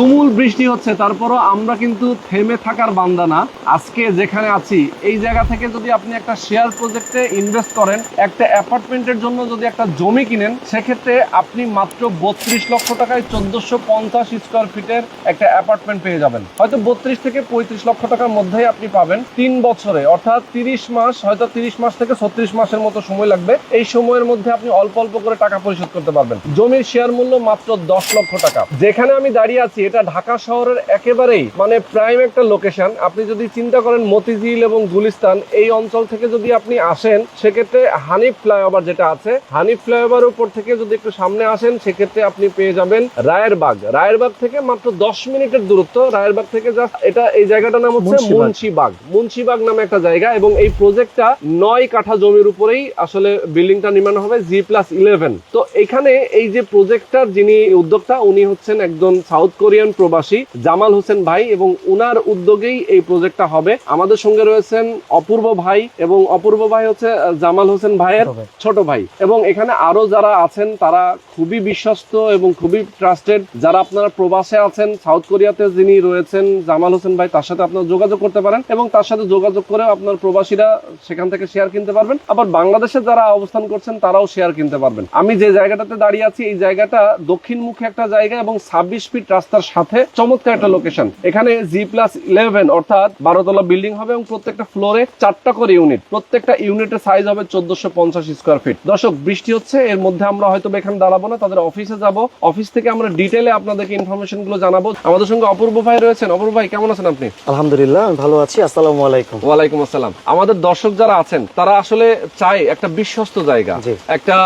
তুমুল বৃষ্টি হচ্ছে, তারপরও আমরা কিন্তু থেমে থাকার বান্দা না। আজকে যেখানে আছি, এই জায়গা থেকে যদি আপনি একটা শেয়ার প্রজেক্টে ইনভেস্ট করেন, একটা অ্যাপার্টমেন্টের জন্য যদি একটা জমি কিনেন, সেক্ষেত্রে আপনি মাত্র বত্রিশ লক্ষ টাকায় চোদ্দশো পঞ্চাশ স্কোয়ার ফিটের একটা অ্যাপার্টমেন্ট পেয়ে যাবেন। হয়তো বত্রিশ থেকে পঁয়ত্রিশ লক্ষ টাকার মধ্যেই আপনি পাবেন তিন বছরে, অর্থাৎ তিরিশ মাস, হয়তো তিরিশ মাস থেকে ছত্রিশ মাসের মতো সময় লাগবে। এই সময়ের মধ্যে আপনি অল্প অল্প করে টাকা পরিশোধ করতে পারবেন। জমির শেয়ার মূল্য মাত্র দশ লক্ষ টাকা। যেখানে আমি দাঁড়িয়ে আছি এটা ঢাকা শহরের একেবারেই মানে প্রাইম একটা লোকেশন আপনি যদি চিন্তা করেন মতিঝিল এবং গুলিস্তান এই অঞ্চল থেকে যদি আপনি আসেন সেক্ষেত্রে হানিফ ফ্লাইওভার যেটা আছে হানিফ ফ্লাইওভার উপর থেকে যদি একটু সামনে আসেন সেক্ষেত্রে আপনি পেয়ে যাবেন রায়েরবাগ। রায়েরবাগ থেকে মাত্র দশ মিনিটের দূরত্ব। রায়েরবাগ থেকে জাস্ট এটা এই জায়গাটার নাম হচ্ছে মুন্সিবাগ। মুন্সিবাগ। নামে একটা জায়গা এবং এই প্রজেক্টটা নয় কাঠা জমির উপরেই আসলে বিল্ডিংটা নির্মাণ হবে জি প্লাস ইলেভেন তো এখানে এই যে প্রজেক্টটার যিনি উদ্যোক্তা উনি হচ্ছেন একজন সাউথ কোরিয়ান প্রবাসী জামাল হোসেন ভাই এবং উনার উদ্যোগেই এই প্রজেক্টটা হবে। আমাদের সঙ্গে রয়েছেন অপূর্ব ভাই এবং অপূর্ব ভাই হচ্ছে জামাল হোসেন ভাইয়ের ছোট ছোট ভাই। এবং এখানে আরও যারা আছেন তারা খুবই বিশ্বস্ত এবং খুবই ট্রাস্টেড যারা আপনারা প্রবাসে আছেন সাউথ কোরিয়াতে যিনি রয়েছেন জামাল হোসেন ভাই তার সাথে আপনারা যোগাযোগ করতে পারেন এবং তার সাথে যোগাযোগ করে আপনার প্রবাসীরা সেখান থেকে শেয়ার কিনতে পারবেন। আবার বাংলাদেশে যারা অবস্থান করছেন তারাও শেয়ার কিনতে পারবেন। আমি যে জায়গাটাতে দাঁড়িয়ে আছি এই জায়গাটা দক্ষিণমুখী একটা জায়গা এবং ছাব্বিশ ফিট রাস্তার সাথে চমৎকার একটা লোকেশন এখানে জি প্লাস ইলেভেন অর্থাৎ বারোতলা বিল্ডিং হবে এবং প্রত্যেকটা ফ্লোরে চারটা করে ইউনিট প্রত্যেকটা ইউনিটের সাইজ হবে চোদ্দশো পঞ্চাশ স্কোয়ার ফিট দর্শক বৃষ্টি হচ্ছে এর মধ্যে আমরা হয়তো এখানে দাঁড়াবো না তাদের অফিসে যাব। অফিস থেকে আমরা ডিটেলে আপনাদেরকে ইনফরমেশনগুলো জানাব। আমাদের সঙ্গে অপূর্ব ভাই রয়েছেন। অপূর্ব ভাই কেমন আছেন আপনি? আলহামদুলিল্লাহ ভালো আছি। আসসালামু আলাইকুম। ওয়ালাইকুম আসসালাম। আমাদের দর্শক যারা আছেন তারা আসলে চায় একটা বিশ্বস্ত জায়গা। একটা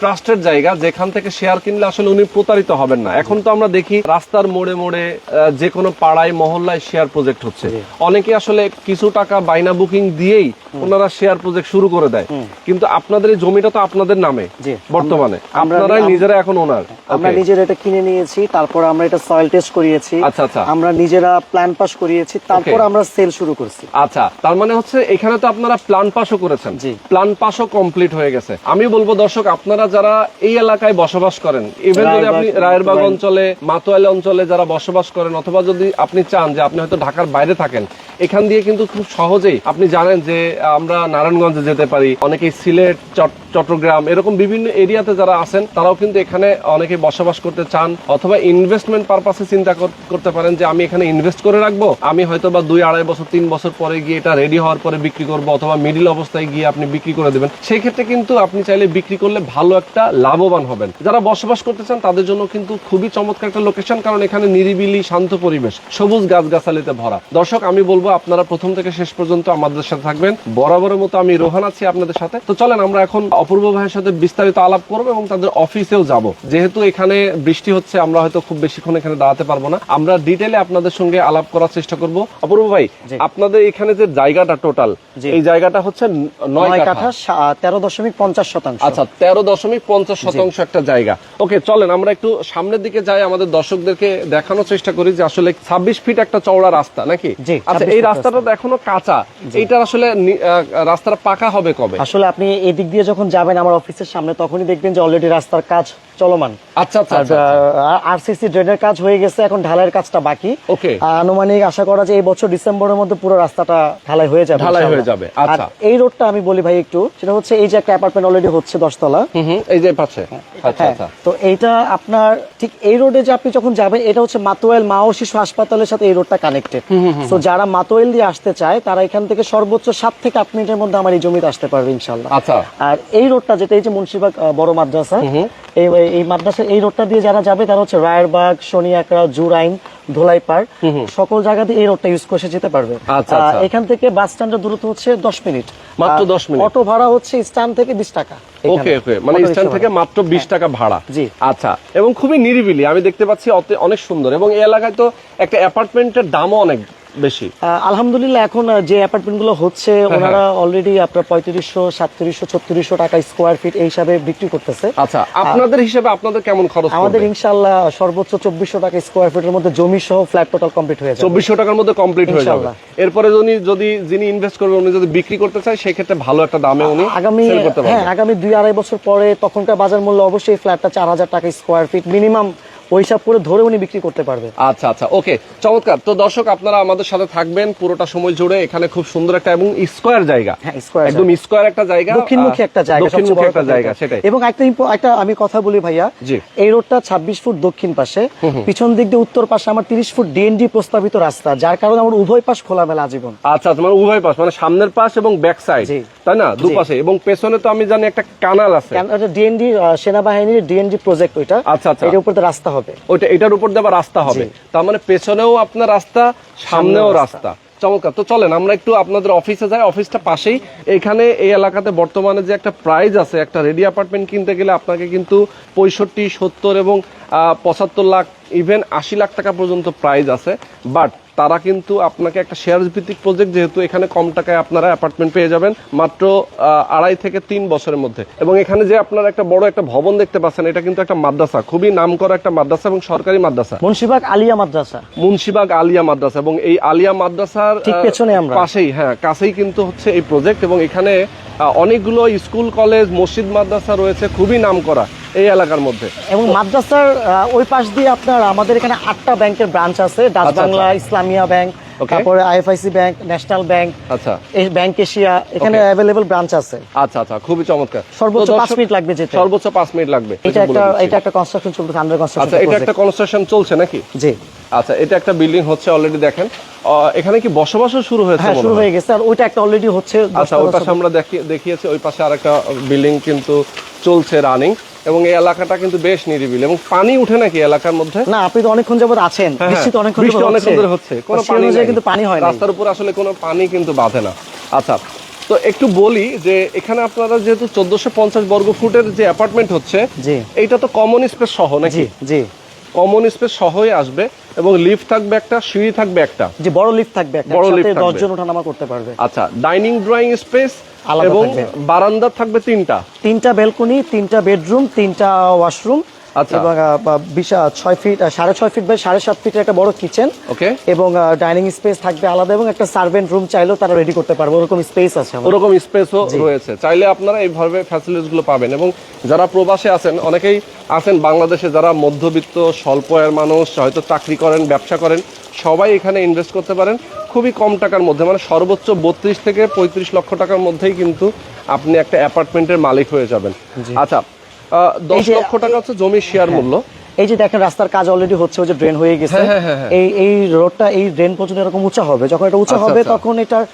ট্রাস্টেড জায়গা। যেখান থেকে শেয়ার কিনলে আসলে উনি প্রতারিত হবেন না। এখন তো আমরা দেখি রাস্তার মোড়ে মোড়ে যে কোনো পাড়ায় মহল্লায় শেয়ার প্রজেক্ট হচ্ছে। অনেকে আসলে কিছু টাকা বাইনা বুকিং দিয়েই ওনারা শেয়ার প্রজেক্ট শুরু করে দেয়। কিন্তু আপনাদের এই জমিটা তো আপনাদের নামে বর্তমানে। আপনারাই নিজেরা এখন ওনার। আমরা নিজেরা এটা কিনে নিয়েছি তারপর আমরা এটা সয়েল টেস্ট করিয়েছি। আচ্ছা, আচ্ছা। আমরা নিজেরা প্ল্যান পাস করিয়েছি তারপর আমরা সেল শুরু করছি। আচ্ছা তার মানে হচ্ছে এখানে তো আপনারা প্ল্যান পাসও করেছেন। প্ল্যান পাসও কমপ্লিট হয়ে গেছে। আমি বলব দর্শক আপনারা যারা এই এলাকায় বসবাস করেন। ইভেন যদি আপনি রায়েরবাগ, অঞ্চলে মাতোয়ালি অঞ্চলে যারা বসবাস করেন অথবা যদি আপনি চান যে আপনি হয়তো ঢাকার বাইরে থাকেন এখান দিয়ে কিন্তু খুব সহজেই আপনি জানেন যে আমরা নারায়ণগঞ্জে যেতে পারি অনেকেই সিলেট চট্টগ্রাম এরকম বিভিন্ন এরিয়াতে যারা আছেন তারাও কিন্তু এখানে অনেকে বসবাস করতে চান অথবা ইনভেস্টমেন্ট পারপাসে চিন্তা করতে পারেন যে আমি এখানে ইনভেস্ট করে রাখব আমি হয়তো বা দুই আড়াই বছর তিন বছর পরে গিয়ে এটা রেডি হওয়ার পরে বিক্রি করব অথবা মিডিল অবস্থায় গিয়ে আপনি বিক্রি করে দেবেন। সেই ক্ষেত্রে কিন্তু আপনি চাইলে বিক্রি করলে ভালো একটা লাভবান হবেন। যারা বসবাস করতে চান তাদের জন্য কিন্তু খুবই চমৎকার একটা লোকেশন কারণ এখানে নিরিবিলি শান্ত পরিবেশ সবুজ গাছগাছালিতে ভরা। দর্শক আমি বলব আপনারা প্রথম থেকে শেষ পর্যন্ত আমাদের সাথে থাকবেন। বরাবরের মতো আমি রোহান আছি আপনাদের সাথে। তো চলেন আমরা এখন অপূর্ব ভাইয়ের সাথে বিস্তারিত আলাপ করব এবং তাদের অফিসেও যাব। যেহেতু এখানে বৃষ্টি হচ্ছে আমরা হয়তো খুব বেশিক্ষণ এখানে দাঁড়াতে পারব না। আমরা ডিটেলে আপনাদের সঙ্গে আলাপ করার চেষ্টা করব। অপূর্ব ভাই আপনাদের এখানে যে জায়গাটা টোটাল এই জায়গাটা হচ্ছে নয় কাঠা। তেরো দশমিক পঞ্চাশ শতাংশ। আচ্ছা তেরো দশমিক পঞ্চাশ শতাংশ একটা জায়গা। ওকে চলেন আমরা একটু সামনের দিকে যাই আমাদের দর্শকদেরকে দেখানোর চেষ্টা করি যে আসলে ছাব্বিশ ফিট একটা চওড়া রাস্তা নাকি? আচ্ছা এই রাস্তাটা তো এখনও কাঁচা। এটা আসলে রাস্তাটা পাকা হবে কবে? আসলে আপনি এদিক দিয়ে যখন যাবেন আমার অফিসের সামনে তখনই দেখবেন যে অলরেডি রাস্তার কাজ চলমান। আচ্ছা আচ্ছা আর আচ্ছা, আচ্ছা। আরসিসি ড্রেনের কাজ হয়ে গেছে এখন ঢালাইয়ের কাজটা বাকি. আর আনুমানিক আশা করা যায় এই বছর ডিসেম্বরের মধ্যে পুরো রাস্তাটা ঢালাই হয়ে যাবে ঢালাই হয়ে যাবে, আচ্ছা। এই রোডটা আমি বলি ভাই একটু সেটা হচ্ছে এই যে একটা অ্যাপার্টমেন্ট অলরেডি হচ্ছে দশতলা। এই যে পাচ্ছে আচ্ছা হ্যাঁ, আচ্ছা। তো এইটা আপনার ঠিক এই রোডে যে আপনি যখন যাবেন এটা হচ্ছে মাতোয়াইল মা ও শিশু হাসপাতালের সাথে এই রোডটা কানেক্টেড তো যারা মাতোয়াইল দিয়ে আসতে চায় তারা এখান থেকে সর্বোচ্চ সাত থেকে আট মিনিটের মধ্যে আমার এই জমিতে আসতে পারবে ইনশাল্লাহ আচ্ছা। আর এই রোডটা যেটা এই যে মুন্সিবাগ বড় মাদ্রাসা এই এই মাদ্রাসা এই রোডটা দিয়ে যারা যাবে তারা হচ্ছে রায়েরবাগ শনিয়াকড়া জুরাইন ধোলাইপাড় সকল জায়গাতে এই রোডটা ইউজ করে যেতে পারবে। আচ্ছা, আচ্ছা। এখান থেকে বাস স্ট্যান্ডের দূরত্ব হচ্ছে দশ মিনিট। মাত্র দশ মিনিট। অটো ভাড়া হচ্ছে স্ট্যান্ড থেকে বিশ টাকা ওকে ওকে মানে স্ট্যান্ড থেকে মাত্র বিশ টাকা ভাড়া। জি। আচ্ছা এবং খুবই নিরিবিলি। আমি দেখতে পাচ্ছি অনেক সুন্দর। এবং এই এলাকায় তো একটা অ্যাপার্টমেন্টের দামও অনেক বেশি। আলহামদুলিল্লাহ এখন যে অ্যাপার্টমেন্টগুলো হচ্ছে হ্যাঁ, ওনারা অলরেডি আপনার পঁয়ত্রিশশো সাতত্রিশশো ছত্রিশশো টাকা স্কোয়ার ফিট এই হিসাবে বিক্রি করতেছে। আচ্ছা আপনাদের হিসেবে আপনাদের কেমন খরচ আমাদের? ইনশাল্লাহ সর্বোচ্চ চব্বিশশো টাকা স্কোয়ার ফিটের মধ্যে জমি সহ ফ্ল্যাট টোটাল কমপ্লিট হয়ে যাবে। চব্বিশশো টাকার মধ্যে কমপ্লিট হয়ে যাবে। এরপরে যদি যদি যিনি ইনভেস্ট করবে উনি যদি বিক্রি করতে চায় সেক্ষেত্রে ভালো একটা দামে উনি আগামী করতে হ্যাঁ আগামী দুই আড়াই বছর পরে তখনকার বাজার মূল্য অবশ্যই ফ্ল্যাটটা চার হাজার টাকা স্কোয়ার ফিট মিনিমাম ওই হিসাব করে ধরে উনি বিক্রি করতে পারবে। আচ্ছা আচ্ছা ওকে চমৎকার। তো দর্শক আপনারা আমাদের সাথে থাকবেন পুরোটা সময় জুড়ে। এখানে খুব সুন্দর একটা এবং স্কোয়ার জায়গা। হ্যাঁ, একদম স্কোয়ার একটা জায়গা। দক্ষিণমুখী একটা জায়গা দক্ষিণমুখী একটা জায়গা। সেটাই। এবং একটা একটা আমি কথা বলি ভাইয়া। এই রোডটা ছাব্বিশ ফুট দক্ষিণ পাশে। পিছন দিক দিয়ে উত্তর পাশে আমার তিরিশ ফুট ডিএনডি প্রস্তাবিত রাস্তা যার কারণে আমার উভয় পাশ খোলামেলা আজীবন। আচ্ছা আচ্ছা মানে উভয় পাশ মানে সামনের পাশ এবং ব্যাক সাইড। তাই না? দুপাশে। এবং পেছনে তো আমি জানি একটা কানাল আছে। ডিএনডি সেনাবাহিনীর ডিএনডি প্রজেক্ট ওইটা। আচ্ছা, আচ্ছা। এটার উপর রাস্তা হবে। ওইটা এটার উপর দিয়ে আবার রাস্তা হবে। তার মানে পেছনেও আপনার রাস্তা সামনেও রাস্তা। চমৎকার। তো চলেন আমরা একটু আপনাদের অফিসে যাই। অফিসটা পাশেই। এখানে এই এলাকাতে বর্তমানে যে একটা প্রাইস আছে একটা রেডি অ্যাপার্টমেন্ট কিনতে গেলে আপনাকে কিন্তু পঁয়ষট্টি সত্তর এবং পঁচাত্তর লাখ ইভেন আশি লাখ টাকা পর্যন্ত প্রাইস আছে বাট তারা কিন্তু আপনাকে একটা শেয়ার ভিত্তিক প্রজেক্ট যেহেতু এখানে কম টাকায় আপনারা অ্যাপার্টমেন্ট পেয়ে যাবেন মাত্র আড়াই থেকে তিন বছরের মধ্যে। এবং এখানে যে আপনারা একটা বড় একটা ভবন দেখতে পাচ্ছেন এটা কিন্তু একটা মাদ্রাসা খুবই নামকরা একটা মাদ্রাসা এবং সরকারি মাদ্রাসা। মুন্সিবাগ আলিয়া মাদ্রাসা। মুন্সিবাগ আলিয়া মাদ্রাসা এবং এই আলিয়া মাদ্রাসার ঠিক পেছনে আমরা। পাশেই হ্যাঁ কাছেই কিন্তু হচ্ছে এই প্রজেক্ট এবং এখানে অনেকগুলো স্কুল কলেজ মসজিদ মাদ্রাসা রয়েছে খুবই নামকরা। এই এলাকার মধ্যে। এবং মাদ্রাসার ওই পাশ দিয়ে আপনার আমাদের এখানে আটটা ব্যাংকের ব্রাঞ্চ আছে। ডাচ আচ্ছা, বাংলা ইসলামিয়া ব্যাংক. তারপরে আইএফআইসি ব্যাংক ন্যাশনাল ব্যাংক আচ্ছা। এই ব্যাংক এশিয়া এখানে ব্রাঞ্চ আছে। আচ্ছা আচ্ছা খুবই চমৎকার। সর্বোচ্চ তো পাঁচ দর্শক- মিনিট লাগবে যেতে। সর্বোচ্চ পাঁচ মিনিট লাগবে। এটা একটা এটা একটা কনস্ট্রাকশন চলতেছে আন্ডার আচ্ছা এটা একটা কনস্ট্রাকশন চলছে নাকি? জি। আচ্ছা এটা একটা বিল্ডিং হচ্ছে অলরেডি দেখেন। এখানে কি বসবাসও শুরু হয়েছে হ্যাঁ শুরু হয়ে? গেছে আর ওইটা একটা অলরেডি হচ্ছে আচ্ছা ওই পাশে আমরা দেখি- দেখিয়েছি ওই পাশে আরেকটা বিল্ডিং কিন্তু চলছে রানিং এবং এই এলাকাটা কিন্তু বেশ নিরিবিল। এবং পানি উঠে নাকি এলাকার মধ্যে? না আপনি তো অনেকক্ষণ যাবত আছেন। নিশ্চিত বৃষ্টি তো অনেকক্ষণ বৃষ্টি অনেকক্ষণ ধরে হচ্ছে। কোনো পানি কিন্তু পানি হয় না রাস্তার উপর আসলে কোনো পানি কিন্তু বাঁধে না। আচ্ছা তো একটু বলি যে এখানে আপনারা যেহেতু চোদ্দশো পঞ্চাশ বর্গ ফুটের যে অ্যাপার্টমেন্ট হচ্ছে এইটা তো কমন স্পেস সহ নাকি? জি। কমন স্পেস সহই আসবে এবং লিফট থাকবে একটা সিঁড়ি থাকবে একটা যে বড় লিফট থাকবে একটা বড় লিফ্ট lift থাকবে। 10 জন ওঠানামা করতে পারবে আচ্ছা ডাইনিং ড্রয়িং স্পেস এবং বারান্দা থাকবে তিনটা তিনটা ব্যালকনি তিনটা বেডরুম তিনটা ওয়াশরুম। এবং আহ, বা- বিশা ছয় ফিট সাড়ে ছয় ফিট বাই সাড়ে সাত ফিটের একটা বড় কিচেন ওকে। এবং ডাইনিং স্পেস থাকবে আলাদা এবং একটা সার্ভেন্ট রুম চাইলেও তারা রেডি করতে পারবে। ওরকম স্পেস আছে ওরকম স্পেসও রয়েছে। চাইলে আপনারা এইভাবে ফ্যাসিলিটিসগুলো পাবেন এবং যারা প্রবাসে আছেন অনেকেই আছেন বাংলাদেশে যারা মধ্যবিত্ত স্বল্প আয়ের মানুষ হয়তো চাকরি করেন ব্যবসা করেন সবাই এখানে ইনভেস্ট করতে পারেন। খুবই কম টাকার মধ্যে মানে সর্বোচ্চ বত্রিশ থেকে পঁয়ত্রিশ লক্ষ টাকার মধ্যেই কিন্তু আপনি একটা অ্যাপার্টমেন্টের মালিক হয়ে যাবেন। আচ্ছা দশ লক্ষ টাকা হচ্ছে জমির শেয়ার মূল্য। এই যে দেখেন রাস্তার কাজ অলরেডি হচ্ছে ওই যে ড্রেন হয়ে গেছে। হ্যাঁ, হ্যাঁ, হ্যাঁ। এই এই রোডটা এই ড্রেন পর্যন্ত এরকম উঁচা হবে? যখন এটা উঁচা আচ্ছা, হবে আচ্ছা। তখন এটার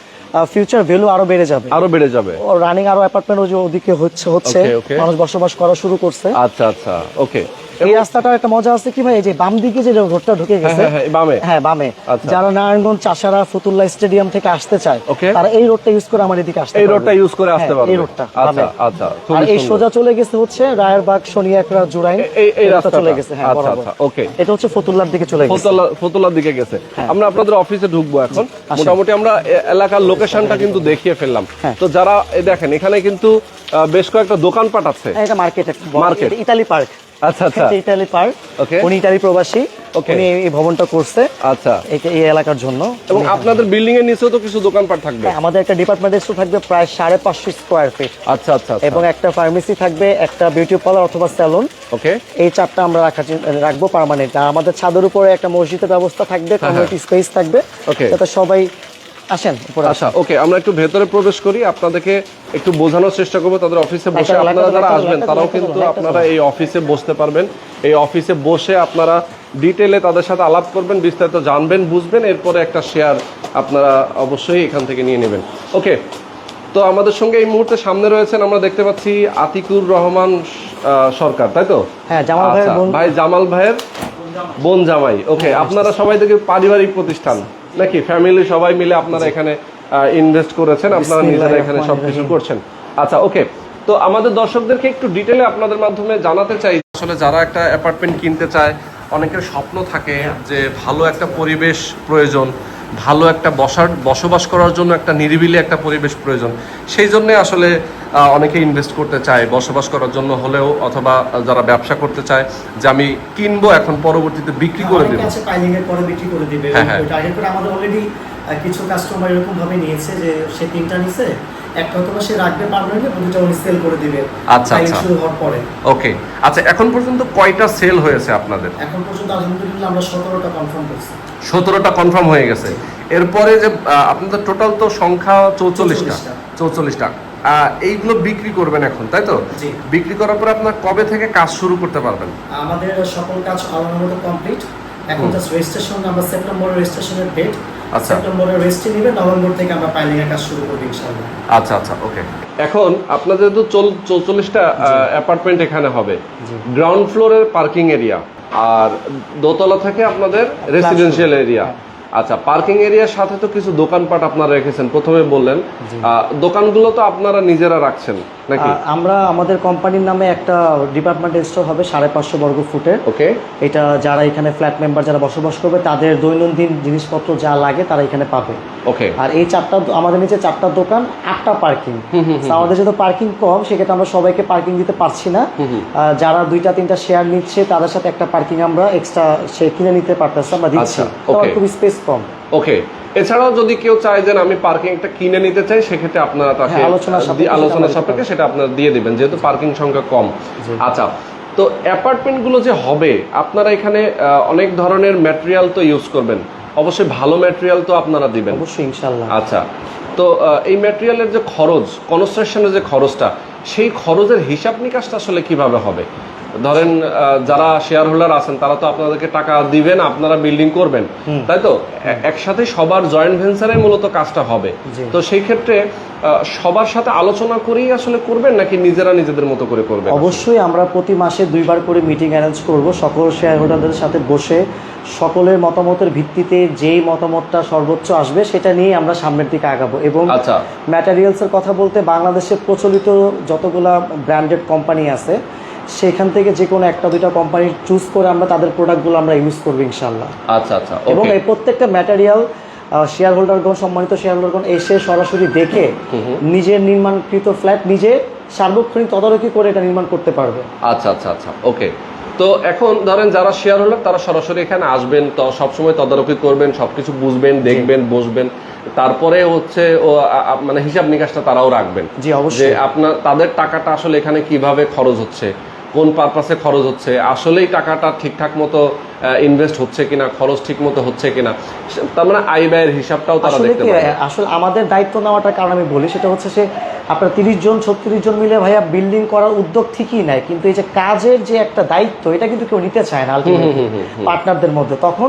ফিউচার ভ্যালু আরও বেড়ে যাবে। আরও বেড়ে যাবে। ও রানিং আরও অ্যাপার্টমেন্ট ওই যে ওদিকে হচ্ছে হচ্ছে. মানুষ বসবাস করা শুরু করছে। আচ্ছা আচ্ছা। ওকে এই রাস্তাটার একটা মজা আছে কি ভাই? এই যে বাম দিকে যে রোডটা ঢুকে গেছে হ্যাঁ, হ্যাঁ, বামে। হ্যাঁ বামে। আচ্ছা। যারা নারায়ণগঞ্জ চাষারা ফতুল্লা স্টেডিয়াম থেকে আসতে চায় তারা এই রোডটা ইউজ করে আমার এদিকে আসতে এই রোডটা ইউজ করে আসতে হ্যাঁ, পারবে। এই রোডটা আচ্ছা আচ্ছা আর এই সোজা চলে গেছে হচ্ছে রায়েরবাগ শনিয়াকড়া জুরাইন। এই- এই- রাস্তা চলে গেছে হ্যাঁ আচ্ছা, আচ্ছা, okay. এটা হচ্ছে ফতুল্লার দিকে চলে গেছে। ফতুল্লা ফতুল্লার দিকে গেছে। হ্যাঁ। আমরা আপনাদের অফিসে ঢুকবো এখন। মোটামুটি আমরা এলাকার লোকেশনটা কিন্তু দেখিয়ে ফেললাম। হ্যাঁ। তো যারা দেখেন এখানে কিন্তু বেশ কয়েকটা দোকানপাট আছে। হ্যাঁ, এটা মার্কেট Market। ইতালি পার্ক আচ্ছা আচ্ছা। Italy Okay. উনি ইতালি প্রবাসী। উনি এই ভবনটা করছে। আচ্ছা। এই- এলাকার জন্য। এবং আপনাদের বিল্ডিং এর নিচেও তো কিছু দোকানপাট থাকবে? হ্যাঁ, আমাদের একটা ডিপার্টমেন্ট স্টোর থাকবে প্রায় সাড়ে পাঁচশো স্কোয়ার ফিট আচ্ছা আচ্ছা এবং একটা ফার্মেসি থাকবে একটা বিউটি পার্লার অথবা স্যালন ওকে এই চারটা আমরা রাখার রাখব পার্মানেন্ট আর আমাদের ছাদের উপরে একটা মসজিদের ব্যবস্থা থাকবে হ্যাঁ, কমিউনিটি স্পেস থাকবে। Okay. যাতে সবাই আসেন আচ্ছা ওকে আমরা একটু ভেতরে প্রবেশ করি আপনাদেরকে একটু বোঝানোর চেষ্টা করব তাদের অফিসে বসে আপনারা যারা আসবেন তারাও কিন্তু আপনারা এই অফিসে বসতে পারবেন। এই অফিসে বসে আপনারা ডিটেলে তাদের সাথে আলাপ করবেন বিস্তারিত জানবেন বুঝবেন এরপরে একটা শেয়ার আপনারা অবশ্যই এখান থেকে নিয়ে নেবেন। ওকে তো আমাদের সঙ্গে এই মুহূর্তে সামনে রয়েছেন আমরা দেখতে পাচ্ছি আতিকুর রহমান সরকার তাই তো? হ্যাঁ জামাল আচ্ছা, ভাই জামাল ভাইয়ের বোন জামাই। ওকে আপনারা সবাই দেখে পারিবারিক প্রতিষ্ঠান। নাকি ফ্যামিলি সবাই মিলে আপনারা এখানে ইনভেস্ট করেছেন আপনারা নিজেরা এখানে সব সবকিছু করছেন। আচ্ছা ওকে তো আমাদের দর্শকদেরকে একটু ডিটেলে আপনাদের মাধ্যমে জানাতে চাই। আসলে যারা একটা অ্যাপার্টমেন্ট কিনতে চায় অনেকের স্বপ্ন থাকে যে ভালো একটা পরিবেশ প্রয়োজন। ভালো একটা বসার বসবাস করার জন্য একটা নিরিবিলি একটা পরিবেশ প্রয়োজন। সেই জন্যে আসলে অনেকে ইনভেস্ট করতে চায় বসবাস করার জন্য হলেও অথবা যারা ব্যবসা করতে চায় যে আমি কিনবো এখন পরবর্তীতে বিক্রি করে দেবো। আছে এর পরে বিক্রি করে দিবে। হ্যাঁ, হ্যাঁ। আমাদের অলরেডি কিছু কাস্টমার এরকম ভাবে নিয়েছে যে সে তিনটা নিছে একটা হয়তো সে রাখবে পারমানেন্টলি উনি সেল করে দিবে। আচ্ছা, আচ্ছা। শুরু হওয়ার পরে। ওকে আচ্ছা এখন পর্যন্ত কয়টা সেল হয়েছে আপনাদের? এখন পর্যন্ত আলহামদুলিল্লাহ আমরা সতেরোটা কনফার্ম করছি। সতেরোটা কনফার্ম হয়ে গেছে। এরপরে যে আপনাদের টোটাল তো সংখ্যা চৌচল্লিশটা। 44টা। চৌচল্লিশটা। এইগুলো বিক্রি করবেন এখন তাই তো? বিক্রি করার পরে আপনার কবে থেকে কাজ শুরু করতে পারবেন? আমাদের সকল কাজ আলাদা মতো কমপ্লিট এখন জাস্ট রেজিস্ট্রেশন আমরা সেপ্টেম্বরের রেজিস্ট্রেশনের ডেট আচ্ছা। সেপ্টেম্বরের রেজিস্ট্রি নিবে নভেম্বর থেকে আমরা পাইলিং এর কাজ শুরু করব ইনশাআল্লাহ। আচ্ছা আচ্ছা ওকে এখন আপনাদের তো চৌচল্লিশটা অ্যাপার্টমেন্ট এখানে হবে। গ্রাউন্ড ফ্লোরের পার্কিং এরিয়া আর দোতলা থেকে আপনাদের রেসিডেন্সিয়াল এরিয়া। আচ্ছা পার্কিং এরিয়ার সাথে তো কিছু দোকানপাট আপনারা রেখেছেন প্রথমে বললেন। দোকানগুলো তো আপনারা নিজেরা রাখছেন। আমরা আমাদের কোম্পানির নামে একটা ডিপার্টমেন্ট স্টোর হবে সাড়ে পাঁচশো বর্গ ফুটের। ওকে। এটা যারা এখানে ফ্ল্যাট মেম্বার যারা বসবাস করবে তাদের দৈনন্দিন জিনিসপত্র যা লাগে তারা এখানে পাবে। ওকে। আর এই চারটা আমাদের নিচে চারটা দোকান আটটা পার্কিং আমাদের যেহেতু পার্কিং কম সেক্ষেত্রে আমরা সবাইকে পার্কিং দিতে পারছি না। যারা দুইটা তিনটা শেয়ার নিচ্ছে তাদের সাথে একটা পার্কিং আমরা এক্সট্রা সে কিনে নিতে পারতেছি আমরা দিচ্ছি। আচ্ছা. খুব স্পেস কম। ওকে এছাড়াও যদি কেউ চায় যে আমি পার্কিং একটা কিনে নিতে চাই সেক্ষেত্রে আপনারা তাকে আলোচনা আলোচনার সাপেক্ষে সেটা আপনারা দিয়ে দিবেন যেহেতু পার্কিং সংখ্যা কম। আচ্ছা তো অ্যাপার্টমেন্টগুলো যে হবে আপনারা এখানে অনেক ধরনের ম্যাটেরিয়াল তো ইউজ করবেন। অবশ্যই ভালো ম্যাটেরিয়াল তো আপনারা দিবেন। অবশ্যই ইনশাল্লাহ আচ্ছা তো এই ম্যাটেরিয়ালের যে খরচ কনস্ট্রাকশনের যে খরচটা সেই খরচের হিসাব নিকাশটা আসলে কীভাবে হবে? ধরেন যারা শেয়ার হোল্ডার আছেন তারা তো আপনাদেরকে টাকা দিবেন আপনারা বিল্ডিং করবেন। তাই তো? একসাথে সবার জয়েন্ট ভেঞ্চারে মূলত কাজটা হবে। তো সেই ক্ষেত্রে সবার সাথে আলোচনা করেই আসলে করবেন নাকি নিজেরা নিজেদের মতো করে করবেন? অবশ্যই আমরা প্রতি মাসে দুইবার করে মিটিং অ্যারেঞ্জ করব। সকল শেয়ার হোল্ডারদের সাথে বসে সকলের মতামতের ভিত্তিতে যেই মতামতটা সর্বোচ্চ আসবে সেটা নিয়ে আমরা সামনের দিকে আগাবো। এবং আচ্ছা। ম্যাটেরিয়ালসের কথা বলতে বাংলাদেশে প্রচলিত যতগুলা ব্র্যান্ডেড কোম্পানি আছে সেখান থেকে যে কোনো একটা দুইটা কোম্পানি চুজ করে আমরা তাদের প্রোডাক্টগুলো আমরা ইউজ করব ইনশাল্লাহ আচ্ছা আচ্ছা এবং এই প্রত্যেকটা ম্যাটেরিয়াল শেয়ার হোল্ডারগণ সম্মানিত শেয়ার হোল্ডারগণ এসে সরাসরি দেখে নিজের নির্মাণকৃত ফ্ল্যাট নিজে সার্বক্ষণিক তদারকি করে এটা নির্মাণ করতে পারবে। আচ্ছা আচ্ছা আচ্ছা ওকে তো এখন ধরেন যারা শেয়ার হোল্ডার তারা সরাসরি এখানে আসবেন তো সবসময় তদারকি করবেন সবকিছু বুঝবেন দেখবেন বসবেন। তারপরে হচ্ছে ও মানে হিসাব নিকাশটা তারাও রাখবেন। জি যে অবশ্যই আপনার তাদের টাকাটা আসলে এখানে কীভাবে খরচ হচ্ছে কোন পারপাসে খরচ হচ্ছে আসলেই টাকাটা ঠিকঠাক মতো ইনভেস্ট হচ্ছে কিনা খরচ ঠিক মতো হচ্ছে কিনা তার মানে আয় ব্যয়ের হিসাবটাও তারা দেখতে পাবে আসলে আমাদের দায়িত্ব নেওয়াটার কারণ আমি বলি সেটা হচ্ছে সে আপনার তিরিশ জন ছত্রিশ জন মিলে ভাইয়া বিল্ডিং করার উদ্যোগ ঠিকই নেয় কিন্তু এই যে কাজের যে একটা দায়িত্ব এটা কিন্তু কেউ নিতে চায় না পার্টনারদের মধ্যে। তখন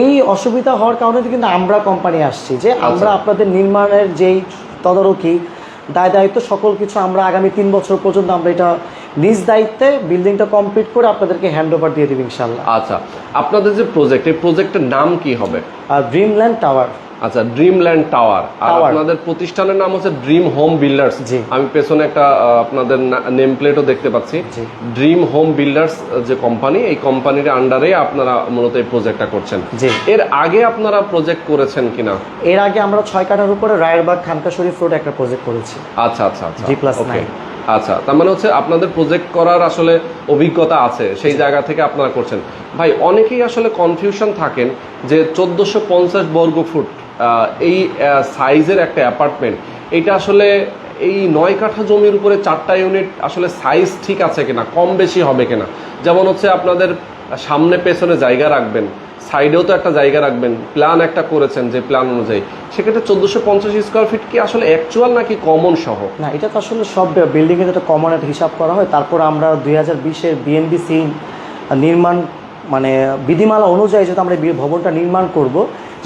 এই অসুবিধা হওয়ার কারণে কিন্তু আমরা কোম্পানি আসছি যে আচ্ছা। আমরা আপনাদের নির্মাণের যেই তদারকি দায় দায়িত্ব সকল কিছু আমরা আগামী তিন বছর পর্যন্ত আমরা এটা নিজ দায়িত্বে বিল্ডিংটা কমপ্লিট করে আপনাদেরকে হ্যান্ড ওভার দিয়ে দেবো ইনশাল্লাহ আচ্ছা আপনাদের যে প্রজেক্ট এই প্রজেক্টের নাম কি হবে? আর ড্রিমল্যান্ড টাওয়ার আচ্ছা ড্রিমল্যান্ড টাওয়ার আর আপনাদের প্রতিষ্ঠানের নাম হচ্ছে ড্রিম হোম বিল্ডার্স জি। আমি পেছনে একটা আপনাদের নেম প্লেটও দেখতে পাচ্ছি। ড্রিম হোম বিল্ডার্স যে কোম্পানি এই কোম্পানির আন্ডারে আপনারা মূলত এই প্রজেক্টটা করছেন। জি। এর আগে আপনারা প্রজেক্ট করেছেন কিনা? এর আগে আমরা ছয় কাঠার উপরে রায়েরবাগ খানকা শরীফ রোড একটা প্রজেক্ট করেছি। আচ্ছা আচ্ছা আচ্ছা। ওকে nine। আচ্ছা তার মানে হচ্ছে আপনাদের প্রজেক্ট করার আসলে অভিজ্ঞতা আছে, সেই জায়গা থেকে আপনারা করছেন। ভাই, অনেকেই আসলে কনফিউশন থাকেন যে চোদ্দশো পঞ্চাশ বর্গ ফুট এই সাইজের একটা অ্যাপার্টমেন্ট এটা আসলে এই নয় কাঠা জমির উপরে চারটা ইউনিট আসলে সাইজ ঠিক আছে কিনা, কম বেশি হবে কিনা? যেমন হচ্ছে আপনাদের সামনে পেছনে জায়গা রাখবেন সাইডেও তো একটা জায়গা রাখবেন প্ল্যান একটা করেছেন যে প্ল্যান অনুযায়ী। সেক্ষেত্রে চোদ্দশো পঞ্চাশ স্কোয়ার ফিট কি আসলে অ্যাকচুয়াল নাকি কমন সহ? না এটা তো আসলে সব বিল্ডিংয়ে যেটা কমন একটা হিসাব করা হয়। তারপর আমরা দুই হাজার বিশের বিএনবিসি নির্মাণ মানে বিধিমালা অনুযায়ী যদি আমরা ভবনটা নির্মাণ করব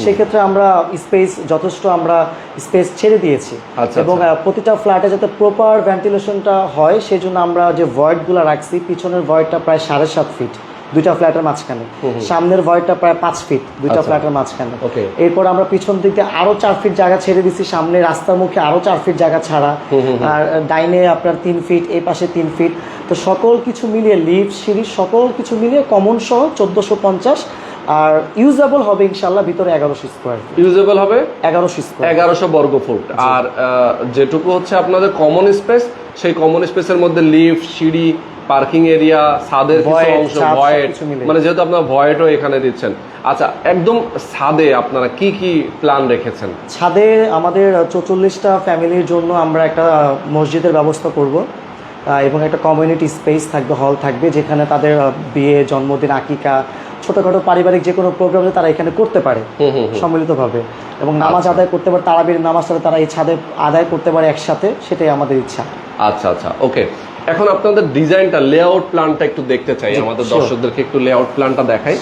সেক্ষেত্রে আমরা স্পেস যথেষ্ট আমরা স্পেস ছেড়ে দিয়েছি। আচ্ছা, এবং প্রতিটা ফ্ল্যাটে যাতে প্রপার ভেন্টিলেশনটা হয় সেই জন্য আমরা যে ভয়েডগুলো রাখছি পিছনের ভয়েডটা প্রায় সাড়ে সাত ফিট দুইটা ফ্ল্যাটের মাঝখানে। সামনের ভয়েডটা প্রায় পাঁচ ফিট দুইটা আচ্ছা। ফ্ল্যাটের মাঝখানে. এরপর আমরা পিছন দিক আরও চার ফিট জায়গা ছেড়ে দিচ্ছি সামনে রাস্তার মুখে আরও চার ফিট জায়গা ছাড়া। আর ডাইনে আপনার তিন ফিট এই পাশে তিন ফিট তো সকল কিছু মিলিয়ে লিফট সিঁড়ি সকল কিছু মিলিয়ে কমন সহ চোদ্দশো পঞ্চাশ। আর ইউজেবল হবে ইনশাল্লাহ ভিতরে এগারোশো স্কোয়ার ইউজেবল হবে? এগারোশো স্কোয়ার এগারোশো বর্গ ফুট আর যেটুকু হচ্ছে আপনাদের কমন স্পেস সেই কমন স্পেসের মধ্যে লিফট সিঁড়ি পার্কিং এরিয়া ছাদের কিছু অংশ মিলে। মানে যেহেতু আপনার ভয়েডও এখানে দিচ্ছেন। আচ্ছা একদম ছাদে আপনারা কি কি প্ল্যান রেখেছেন? ছাদে আমাদের চৌচল্লিশটা ফ্যামিলির জন্য আমরা একটা মসজিদের ব্যবস্থা করব এবং একটা কমিউনিটি স্পেস থাকবে হল থাকবে যেখানে তাদের বিয়ে জন্মদিন আকিকা ছোটখাটো পারিবারিক যে কোনো প্রোগ্রাম তারা এখানে করতে পারে সম্মিলিতভাবে। এবং নামাজ আদায় করতে পারে তারাবির নামাজটা তারা এই ছাদে আদায় করতে পারে একসাথে সেটাই আমাদের ইচ্ছা। আচ্ছা আচ্ছা ওকে এখন আপনাদের ডিজাইনটা লেআউট প্ল্যানটা একটু দেখতে চাই আমাদের দর্শকদেরকে একটু লেআউট প্ল্যানটা দেখাই।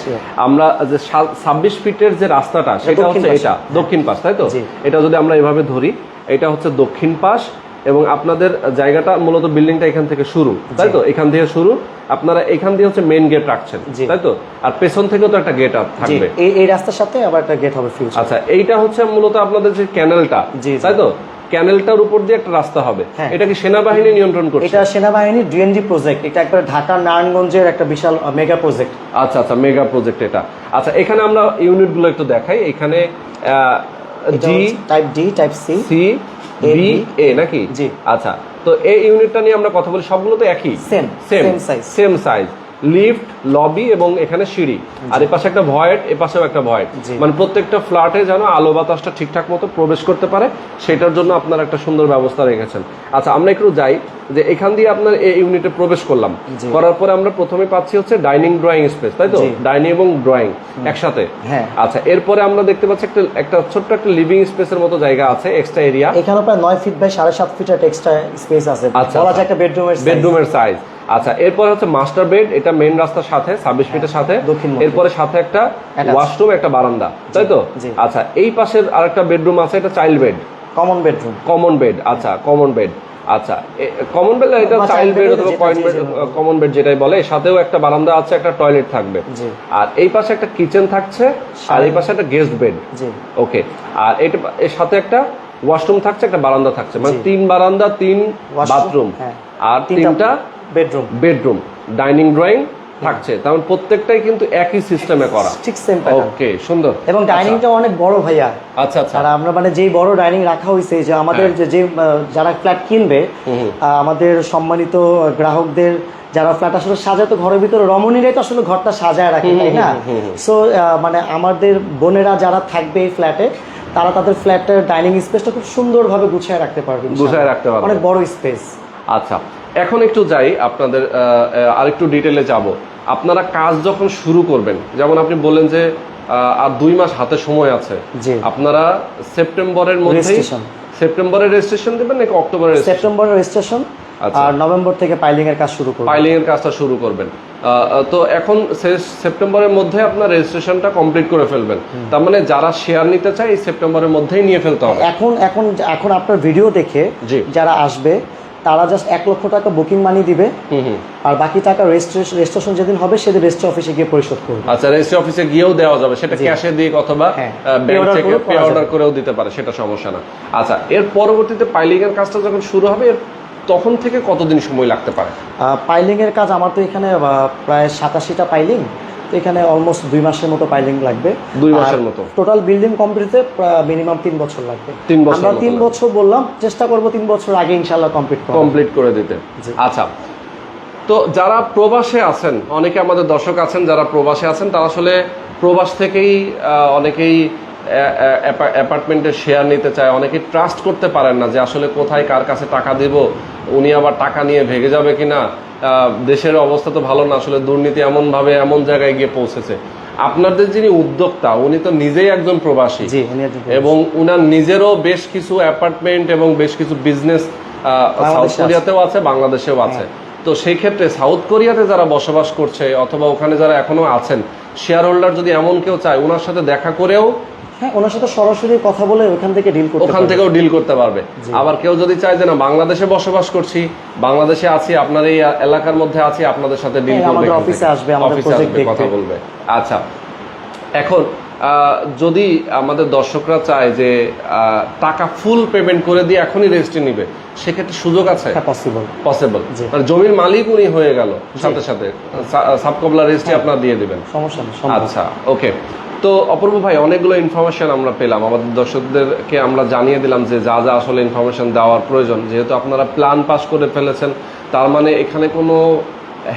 আমরা যে ছাব্বিশ ফিটের যে রাস্তাটা সেটা হচ্ছে এটা দক্ষিণ পাশ তাই তো? এটা যদি আমরা এভাবে ধরি এটা হচ্ছে দক্ষিণ পাশ এবং আপনাদের জায়গাটা মূলত বিল্ডিংটা এখান থেকে শুরু তাই তো? এখান থেকে শুরু আপনারা এখান দিয়ে হচ্ছে মেইন গেট রাখছেন। তাই তো? আর পেছন থেকেও তো একটা গেট আপ থাকবে। এই রাস্তার সাথে আবার একটা গেট হবে ফিউচার আচ্ছা এইটা হচ্ছে মূলত আপনাদের যে ক্যানেলটা। তাই তো? ক্যানেলটার উপর দিয়ে একটা রাস্তা হবে। হ্যাঁ। এটা কি সেনাবাহিনী নিয়ন্ত্রণ করছে? এটা সেনাবাহিনী ডিএনডি প্রজেক্ট এটা একবার ঢাকা নারায়ণগঞ্জের একটা বিশাল মেগা প্রজেক্ট আচ্ছা আচ্ছা মেগা প্রজেক্ট এটা। আচ্ছা এখানে আমরা ইউনিটগুলো একটু দেখাই। এখানে G type D type C C B A নাকি? জি। আচ্ছা তো এই ইউনিটটা নিয়ে আমরা কথা বলি সবগুলো তো একই? Same same size. Same size lift lobby এবং এখানে সিঁড়ি। আর এপাশে একটা ভয়েড এপাশেও একটা ভয়েড। মানে প্রত্যেকটা ফ্ল্যাটে যেন আলো বাতাসটা ঠিকঠাক মতো প্রবেশ করতে পারে সেটার জন্য আপনারা একটা সুন্দর ব্যবস্থা রেখেছেন। আচ্ছা আমরা একটু যাই যে এখান দিয়ে আপনার এই ইউনিটে প্রবেশ করলাম। করার পরে আমরা প্রথমে পাচ্ছি হচ্ছে ডাইনিং ড্রয়িং স্পেস তাই তো? ডাইনিং এবং ড্রয়িং একসাথে। হ্যাঁ। আচ্ছা এরপরে আমরা দেখতে পাচ্ছি একটা একটা ছোট্ট একটা লিভিং স্পেসের মতো জায়গা আছে এক্সট্রা এরিয়া এখানে প্রায় নয় ফিট বাই সাড়ে সাত ফিটের এক্সট্রা স্পেস আছে। আচ্ছা, আচ্ছা। একটা বেডরুমের বেডরুমের সাইজ আচ্ছা এরপরে হচ্ছে মাস্টার বেড এটা মেন রাস্তার সাথে ছাব্বিশ ফিটের সাথে। এরপরে সাথে একটা ওয়াশরুম একটা বারান্দা তাই তো? আচ্ছা এই পাশের আরেকটা বেডরুম আছে এটা child bed common bedroom common bed আচ্ছা কমন বেড আচ্ছা কমন বেড এটা চাইল্ড বেড অথবা যেটা পয়েন্ট বেড কমন বেড যেটাই বলে এর সাথেও একটা বারান্দা আছে একটা টয়লেট থাকবে। আর এই পাশে একটা কিচেন থাকছে আর এই পাশে একটা গেস্ট বেড ওকে আর এটা এর সাথে একটা ওয়াশরুম থাকছে একটা বারান্দা থাকছে। মানে তিন বারান্দা তিন বাথরুম হ্যাঁ। আর তিনটা বেডরুম। বেডরুম ডাইনিং ড্রয়িং থাকছে। তার মানে প্রত্যেকটাই কিন্তু একই সিস্টেমে করা। ঠিক সেম ওকে সুন্দর। এবং ডাইনিংটা অনেক বড় ভাইয়া। আচ্ছা আচ্ছা। আর আমরা মানে যেই বড় ডাইনিং রাখা হয়েছে যে আমাদের হ্যাঁ। যে যারা ফ্ল্যাট কিনবে আমাদের সম্মানিত গ্রাহকদের যারা ফ্ল্যাট আসলে সাজাতো ঘরের ভিতরে রমণীরাই তো আসলে ঘরটা সাজায় রাখে তাই না? সো মানে আমাদের বোনেরা যারা থাকবে এই ফ্ল্যাটে তারা তাদের ফ্ল্যাটের ডাইনিং স্পেসটা খুব সুন্দরভাবে গুছিয়ে রাখতে পারবে। গুছিয়ে রাখতে পারবে। অনেক বড় স্পেস। আচ্ছা। এখন একটু যাই আপনাদের আরেকটু ডিটেলে যাব। আপনারা কাজ যখন শুরু করবেন যেমন আপনি বললেন যে আর দুই মাস হাতে সময় আছে। আপনারা সেপ্টেম্বরের মধ্যে সেপ্টেম্বরের রেজিস্ট্রেশন দেবেন নাকি অক্টোবরের সেপ্টেম্বরের রেজিস্ট্রেশন আচ্ছা। আর নভেম্বর থেকে পাইলিং এর কাজ শুরু করব ফাইলিং এর কাজটা শুরু করবেন। তো এখন সেপ্টেম্বরের মধ্যে আপনার রেজিস্ট্রেশনটা কমপ্লিট করে ফেলবেন। তার মানে যারা শেয়ার নিতে চায় এই সেপ্টেম্বরের মধ্যেই নিয়ে ফেলতে হবে। এখন এখন এখন আপনার ভিডিও দেখে। যারা আসবে তারা জাস্ট এক লক্ষ টাকা বুকিং মানি দিবে। আর বাকি টাকা রেজিস্ট্রেশন যেদিন হবে সেদিন রেজিস্ট্রি অফিসে গিয়ে পরিশোধ করবে। আচ্ছা রেজিস্ট্রি অফিসে গিয়েও দেওয়া যাবে। সেটা। ক্যাশে দিয়ে অথবা ব্যাংক থেকে পে অর্ডার করেও দিতে পারে সেটা সমস্যা না। আচ্ছা এর পরবর্তীতে পাইলিং এর কাজটা যখন শুরু হবে তখন থেকে কতদিন সময় লাগতে পারে? পাইলিং এর কাজ আমার তো এখানে প্রায় সাতাশিটা পাইলিং তো এখানে অলমোস্ট দুই মাসের মতো পাইলিং লাগবে। দুই মাসের মতো। টোটাল বিল্ডিং কমপ্লিটে মিনিমাম তিন বছর লাগবে। তিন বছর আমরা তিন বছর বললাম চেষ্টা করব তিন বছর আগে ইনশাল্লাহ কমপ্লিট কমপ্লিট করে দিতে। আচ্ছা। তো যারা প্রবাসে আছেন অনেকে আমাদের দর্শক আছেন যারা প্রবাসে আছেন তারা আসলে প্রবাস থেকেই অনেকেই অ্যাপার্টমেন্টের শেয়ার নিতে চায় অনেকে ট্রাস্ট করতে পারেন না যে আসলে কোথায় কার কাছে টাকা দিব উনি আবার টাকা নিয়ে ভেগে যাবে কিনা। আহ, দেশের অবস্থা তো ভালো না আসলে দুর্নীতি এমনভাবে এমন জায়গায় গিয়ে পৌঁছেছে। আপনাদের যিনি উদ্যোক্তা উনি তো নিজেই একজন প্রবাসী। এবং উনার নিজেরও বেশ কিছু অ্যাপার্টমেন্ট এবং বেশ কিছু বিজনেস সাউথ। কোরিয়াতেও আছে। বাংলাদেশেও আছে। তো সেই ক্ষেত্রে সাউথ কোরিয়াতে যারা বসবাস করছে অথবা ওখানে যারা এখনও আছেন শেয়ার হোল্ডার যদি এমন কেউ চায় ওনার সাথে দেখা করেও হ্যাঁ ওনার সাথে সরাসরি কথা বলে ওখান থেকে ডিল করতে ওখান থেকেও ডিল করতে পারবে। আবার কেউ যদি চায় যে না বাংলাদেশে বসবাস করছি বাংলাদেশে আছি আপনার এই এলাকার মধ্যে আছি আপনাদের সাথে ডিল হ্যাঁ, করবে অফিসে আসবে, আমাদের প্রজেক্ট কথা বলবে। আচ্ছা এখন যদি আমাদের দর্শকরা চায় যে টাকা ফুল পেমেন্ট করে দিয়ে এখনই রেজিস্ট্রি নিবে সেক্ষেত্রে সুযোগ আছে? হ্যাঁ পসিবল পসিবল মানে জমির মালিক উনি হয়ে গেল সাথে সাথে। সাবকবলা রেজিস্ট্রি আপনার দিয়ে দিবেন। সমস্যা নেই আচ্ছা ওকে তো অপূর্ব ভাই অনেকগুলো ইনফরমেশন আমরা পেলাম। আমাদের দর্শকদেরকে আমরা জানিয়ে দিলাম যে যা যা আসলে ইনফরমেশন দেওয়ার প্রয়োজন। যেহেতু আপনারা প্ল্যান পাস করে ফেলেছেন তার মানে এখানে কোনো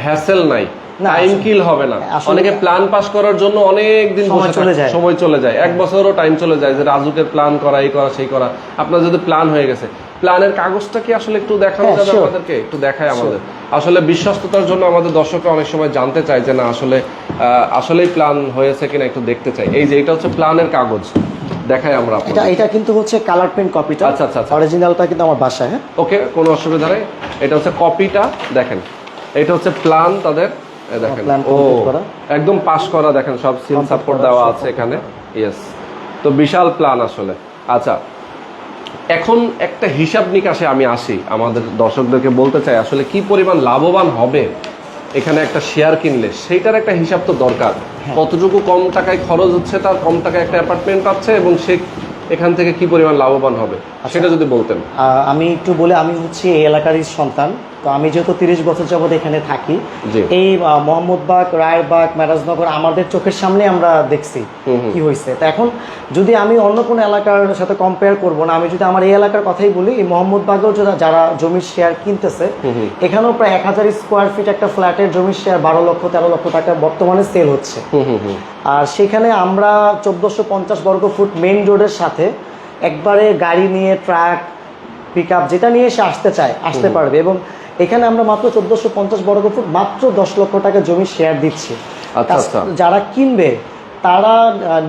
হ্যাসেল নাই। টাইম কিল হবে না। অনেকে প্ল্যান পাস করার জন্য অনেক দিন সময় চলে যায়। সময় চলে যায়। এক বছরও টাইম চলে যায় যে রাজুকের প্ল্যান করা এই করা সেই করা। আপনার যদি প্ল্যান হয়ে গেছে প্ল্যানের কাগজটা কি আসলে একটু দেখানো হ্যাঁ, যাবে আমাদেরকে একটু দেখায় আমাদের। আসলে বিশ্বস্ততার জন্য আমাদের দর্শকরা অনেক সময় জানতে চায় যে না আসলে আসলেই প্ল্যান হয়েছে কিনা একটু দেখতে চাই। এই যে এটা হচ্ছে প্ল্যানের কাগজ। দেখাই আমরা এটা এটা কিন্তু হচ্ছে কালার প্রিন্ট কপিটা আচ্ছা, আচ্ছা, আচ্ছা। অরিজিনালটা কিন্তু আমার বাসায় হ্যাঁ। ওকে কোনো অসুবিধা নেই। এটা হচ্ছে কপিটা দেখেন। এটা হচ্ছে প্ল্যান তাদের। দেখেন। ও। একদম পাস করা দেখেন সব সিল সাপোর্ট দেওয়া আছে এখানে। ইয়েস তো বিশাল প্ল্যান আসলে। আচ্ছা এখন একটা হিসাব নিকাশে আমি আসি। আমাদের দর্শকদেরকে বলতে চাই আসলে কি পরিমাণ লাভবান হবে এখানে একটা শেয়ার কিনলে? সেইটার একটা হিসাব তো দরকার। হ্যাঁ। কতটুকু কম টাকায় খরচ হচ্ছে তার কম টাকায় একটা অ্যাপার্টমেন্ট পাচ্ছে এবং সে এখান থেকে কি পরিমাণ লাভবান হবে? আচ্ছা। সেটা যদি বলতেন। আমি একটু বলে আমি হচ্ছে এই এলাকারই সন্তান। তো আমি যেহেতু তিরিশ বছর যাবৎ এখানে থাকি এই মোহাম্মদবাগ রায়েরবাগ মেরাজনগর আমাদের চোখের সামনে আমরা দেখছি। কি হয়েছে। তো এখন যদি আমি অন্য কোনো এলাকার সাথে কম্পেয়ার করব না আমি যদি আমার এই এলাকার কথাই বলি এই মোহাম্মদবাগেও যারা জমির শেয়ার কিনতেছে এখানেও প্রায় এক হাজার স্কোয়ার ফিট একটা ফ্ল্যাটের জমির শেয়ার বারো লক্ষ তেরো লক্ষ টাকা বর্তমানে সেল হচ্ছে। আর সেখানে আমরা চোদ্দোশো পঞ্চাশ বর্গ ফুট মেইন রোডের সাথে একবারে গাড়ি নিয়ে ট্রাক পিক যেটা নিয়ে সে আসতে চায় আসতে পারবে। এবং এখানে আমরা মাত্র চোদ্দশো পঞ্চাশ বর্গ ফুট মাত্র দশ লক্ষ টাকা জমি শেয়ার দিচ্ছি আচ্ছা, আচ্ছা। যারা কিনবে তারা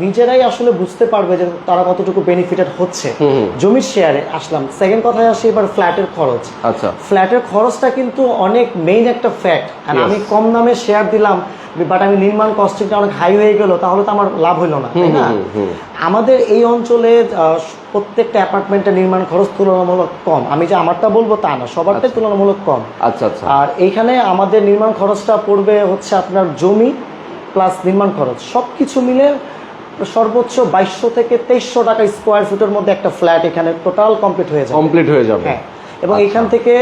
নিজেরাই আসলে বুঝতে পারবে যে তারা কতটুকু বেনিফিটেড হচ্ছে। জমির শেয়ারে আসলাম। সেকেন্ড কথায় আসি এবার ফ্ল্যাটের খরচ। আচ্ছা। ফ্ল্যাটের খরচটা কিন্তু অনেক মেইন একটা ফ্যাক্ট আমি কম দামে শেয়ার দিলাম বাট আমি নির্মাণ কস্টিংটা অনেক হাই হয়ে গেল তাহলে তো আমার লাভ হইল না তাই না। আমাদের এই অঞ্চলে প্রত্যেকটা অ্যাপার্টমেন্টের নির্মাণ খরচ তুলনামূলক কম। আমি যে আমারটা বলব তা না সবারটাই তুলনামূলক কম। আচ্ছা আচ্ছা। আর এইখানে আমাদের নির্মাণ খরচটা পড়বে হচ্ছে আপনার জমি প্লাস নির্মাণ খরচ। সব কিছু মিলে সর্বোচ্চ বাইশশো থেকে তেইশশো টাকা স্কোয়ার ফুটের মধ্যে একটা ফ্ল্যাট এখানে টোটাল কমপ্লিট হয়ে যাবে। কমপ্লিট হয়ে যাবে। হ্যাঁ এবং এখান থেকে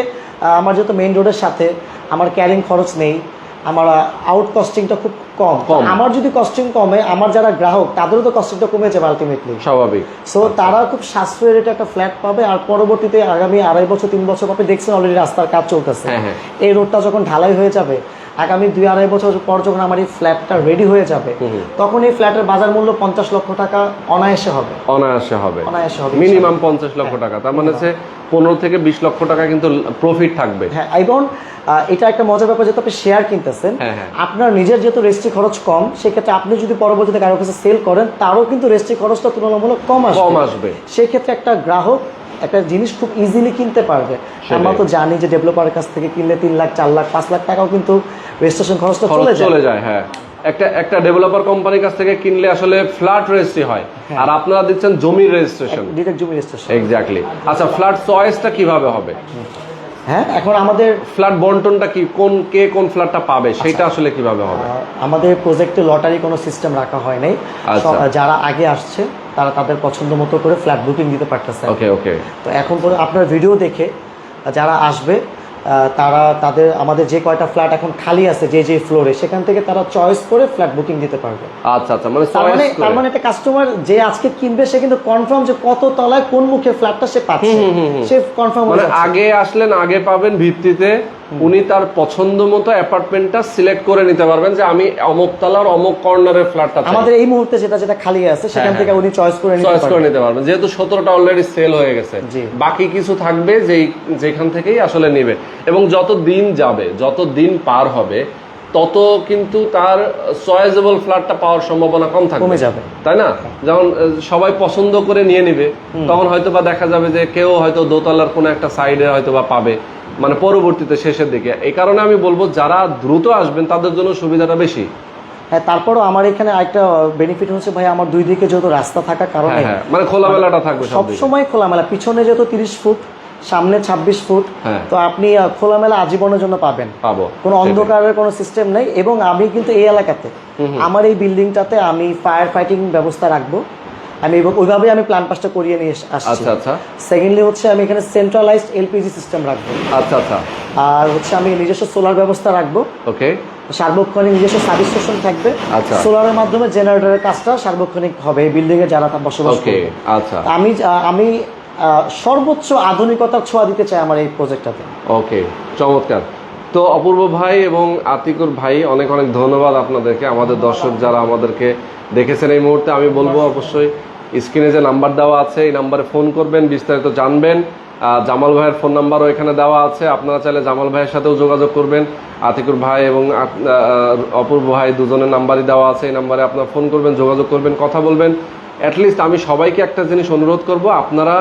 আমার যেহেতু মেইন রোডের সাথে আমার ক্যারিং খরচ নেই আমার আউট কস্টিংটা খুব কম। আমার যদি কস্টিং কমে আমার যারা গ্রাহক তাদেরও তো কস্টিংটা কমে যাবে আলটিমেটলি স্বাভাবিক। সো তারা খুব সাশ্রয়ী রেটে একটা ফ্ল্যাট পাবে আর পরবর্তীতে আগামী আড়াই বছর তিন বছর আপনি দেখছেন অলরেডি রাস্তার কাজ চলতেছে। হ্যাঁ, হ্যাঁ। এই রোডটা যখন ঢালাই হয়ে যাবে আগামী দুই আড়াই বছর পর যখন আমার এই ফ্ল্যাটটা রেডি হয়ে যাবে তখন এই ফ্ল্যাটের বাজার মূল্য পঞ্চাশ লক্ষ টাকা অনায়াসে হবে। অনায়াসে হবে। অনায়াসে হবে মিনিমাম পঞ্চাশ লক্ষ টাকা। তার মানে হচ্ছে পনেরো থেকে বিশ লক্ষ টাকা কিন্তু প্রফিট থাকবে। হ্যাঁ এবং এটা একটা মজার ব্যাপার যেহেতু আপনি শেয়ার কিনতেছেন হ্যাঁ, হ্যাঁ। আপনার নিজের যেহেতু রেজিস্ট্রি খরচ কম সেক্ষেত্রে আপনি যদি পরবর্তীতে কারও কাছে সেল করেন তারও কিন্তু রেজিস্ট্রি খরচটা তুলনামূলক কম আসবে। কম আসবে। সেক্ষেত্রে একটা গ্রাহক একটা জিনিস খুব ইজিলি কিনতে পারবে। আমরা তো জানি যে ডেভেলপারের কাছ থেকে কিনলে তিন লাখ চার লাখ পাঁচ লাখ টাকাও কিন্তু রেজিস্ট্রেশন খরচটা খরচ চলে চলে যায় হ্যাঁ। একটা একটা ডেভেলপার কোম্পানির কাছ থেকে কিনলে আসলে ফ্ল্যাট রেজিস্ট্রি হয়। হ্যাঁ। আর আপনারা দিচ্ছেন জমির রেজিস্ট্রেশন ডিরেক্ট জমি রেজিস্ট্রেশন এক্স্যাক্টলি আচ্ছা ফ্ল্যাট চয়েসটা কীভাবে হবে? হ্যাঁ এখন আমাদের ফ্ল্যাট বন্টনটা কি কোন কে কোন ফ্ল্যাটটা পাবে? সেটা আসলে কীভাবে হবে? আমাদের প্রজেক্টে লটারি কোনো সিস্টেম রাখা হয় নাই। আচ্ছা। যারা আগে আসছে তারা তাদের পছন্দ মতো করে ফ্ল্যাট বুকিং দিতে পারতেছে। ওকে ওকে তো এখন পরে আপনার ভিডিও দেখে যারা আসবে তারা তাদের আমাদের যে কয়টা ফ্ল্যাট এখন খালি আছে যে যে ফ্লোরে সেখান থেকে তারা চয়েস করে ফ্ল্যাট বুকিং দিতে পারবে। আচ্ছা আচ্ছা মানে তার মানে তার মানে একটা কাস্টমার যে আজকে কিনবে সে কিন্তু কনফার্ম যে কত তলায় কোন মুখে ফ্ল্যাটটা সে পাচ্ছে। সে কনফার্ম মানে আগে আসলেন আগে পাবেন ভিত্তিতে উনি তার পছন্দ মতো অ্যাপার্টমেন্টটা সিলেক্ট করে নিতে পারবেন যে আমি অমুক তলার অমুক কর্নারের ফ্ল্যাটটা আমাদের এই মুহূর্তে যেটা যেটা খালি আছে সেখান হ্যাঁ, থেকে উনি চয়েস করে নিতে চয়েস করে নিতে পারবেন। যেহেতু সতেরোটা অলরেডি সেল হয়ে গেছে। বাকি কিছু থাকবে যেই যেখান থেকেই আসলে নেবে। এবং যত দিন যাবে যত দিন পার হবে তত কিন্তু তার চয়েসেবল ফ্ল্যাটটা পাওয়ার সম্ভাবনা কম থাকবে। কমে যাবে। তাই না? যেমন সবাই পছন্দ করে নিয়ে নিবে তখন হয়তো বা দেখা যাবে যে কেউ হয়তো দোতলার কোনো একটা সাইডে হয়তো বা পাবে। মানে পরবর্তীতে শেষের দিকে। এই কারণে আমি বলব যারা দ্রুত আসবেন তাদের জন্য সুবিধাটা বেশি। হ্যাঁ তারপরও আমার এখানে একটা বেনিফিট হচ্ছে ভাই আমার দুই দিকে যেহেতু রাস্তা থাকার কারণে হ্যাঁ হ্যাঁ। মানে খোলামেলাটা থাকবে সব সব দিকে। সময় খোলামেলা। পিছনে যেহেতু তিরিশ ফুট সামনে ছাব্বিশ ফুট হ্যাঁ। তো আপনি খোলামেলা আজীবনের জন্য পাবেন। পাবো কোনো অন্ধকারের কোনো সিস্টেম নেই। এবং আমি কিন্তু এই এলাকাতে আমার এই বিল্ডিংটাতে আমি ফায়ার ফাইটিং ব্যবস্থা রাখব। আমি ওইভাবে আমি প্ল্যান পাসটা করিয়ে নিয়ে আসছি। আচ্ছা আচ্ছা। সেকেন্ডলি হচ্ছে আমি এখানে সেন্ট্রালাইজড এলপিজি সিস্টেম রাখব। আচ্ছা আচ্ছা। আর হচ্ছে আমি নিজস্ব সোলার ব্যবস্থা রাখব। ওকে। সার্বক্ষণিক নিজস্ব সার্ভিস স্টেশন থাকবে। আচ্ছা। সোলারের মাধ্যমে জেনারেটরের কাজটা সার্বক্ষণিক হবে এই বিল্ডিং এ যারা তা বসবাস ওকে করবে। আচ্ছা। আমি আমি সর্বোচ্চ আধুনিকতার ছোঁয়া দিতে চাই আমার এই প্রজেক্টটাতে ওকে চমৎকার। তো অপূর্ব ভাই এবং আতিকুর ভাই, অনেক অনেক ধন্যবাদ আপনাদেরকে। আমাদের দর্শক যারা আমাদেরকে দেখেছেন এই মুহূর্তে, আমি বলব অবশ্যই স্ক্রিনে যে নাম্বার দেওয়া আছে, এই নাম্বারে ফোন করবেন, বিস্তারিত জানবেন। জামাল ভাইয়ের ফোন নাম্বারও এখানে দেওয়া আছে, আপনারা চাইলে জামাল ভাইয়ের সাথেও যোগাযোগ করবেন। আতিকুর ভাই এবং অপূর্ব ভাই দুজনের নাম্বারই দেওয়া আছে, এই নাম্বারে আপনারা ফোন করবেন, যোগাযোগ করবেন, কথা বলবেন। অ্যাটলিস্ট আমি সবাইকে একটা জিনিস অনুরোধ করব, আপনারা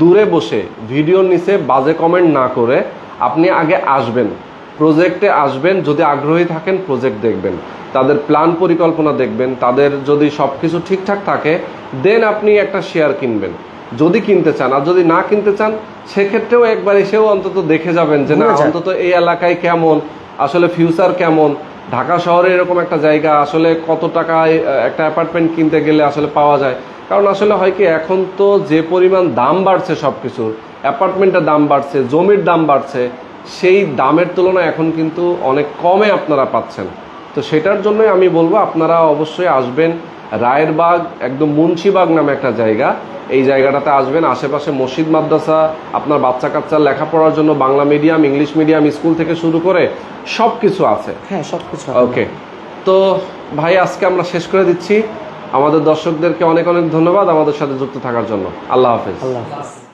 দূরে বসে, ভিডিওর নিচে বাজে কমেন্ট না করে, আপনি আগে আসবেন। প্রজেক্টে আসবেন যদি আগ্রহী থাকেন প্রজেক্ট দেখবেন। তাদের প্ল্যান পরিকল্পনা দেখবেন তাদের যদি সব কিছু ঠিকঠাক থাকে দেন আপনি একটা শেয়ার কিনবেন। যদি কিনতে চান আর যদি না কিনতে চান সেক্ষেত্রেও একবার এসেও অন্তত দেখে যাবেন যে না অন্তত এই এলাকায় কেমন? আসলে ফিউচার কেমন? ঢাকা শহরে এরকম একটা জায়গা আসলে কত টাকায় একটা অ্যাপার্টমেন্ট কিনতে গেলে আসলে পাওয়া যায়? কারণ আসলে হয় কি এখন তো যে পরিমাণ দাম বাড়ছে সব কিছুর অ্যাপার্টমেন্টের দাম বাড়ছে জমির দাম বাড়ছে সেই দামের তুলনায় এখন কিন্তু অনেক কমে আপনারা পাচ্ছেন। তো সেটার জন্যই আমি বলব আপনারা অবশ্যই আসবেন রায়েরবাগ একদম মুন্সিবাগ নামে একটা জায়গা। এই জায়গাটাতে আসবেন আশেপাশে মসজিদ মাদ্রাসা আপনার বাচ্চা কাচ্চার লেখাপড়ার জন্য Bangla medium English medium school থেকে শুরু করে সব কিছু আছে। হ্যাঁ সব কিছু ওকে। তো ভাই আজকে আমরা শেষ করে দিচ্ছি। আমাদের দর্শকদেরকে অনেক অনেক ধন্যবাদ আমাদের সাথে যুক্ত থাকার জন্য। আল্লাহ হাফেজ। আল্লাহ হাফিজ।